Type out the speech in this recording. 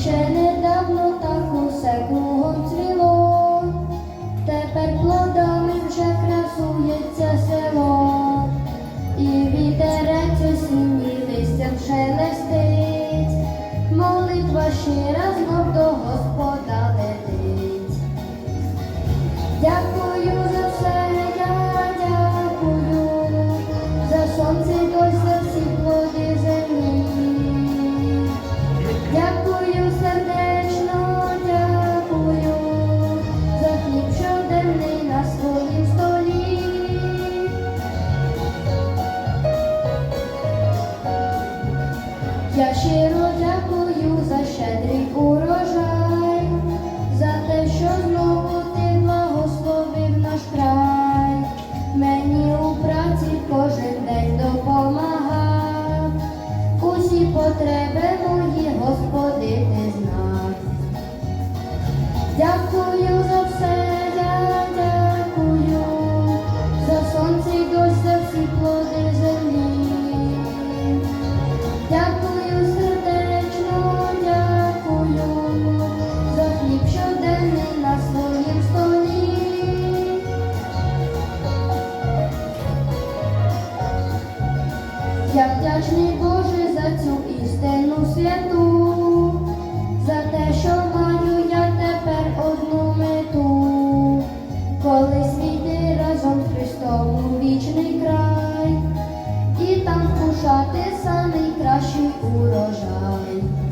ще недавно так усе кругом цвіло, тепер плодами вже красується село, і вітерець осінній листям шелестить, молитва щира. Я щиро дякую за щедрий урожай, за те, що знову ти благословив наш край, мені у праці кожен день допомагав, усі потреби Я вдячний Боже за цю істину святу, за те, що маю я тепер одну мету, коли світи разом з Христом у вічний край, і там вкушати самий кращий урожай.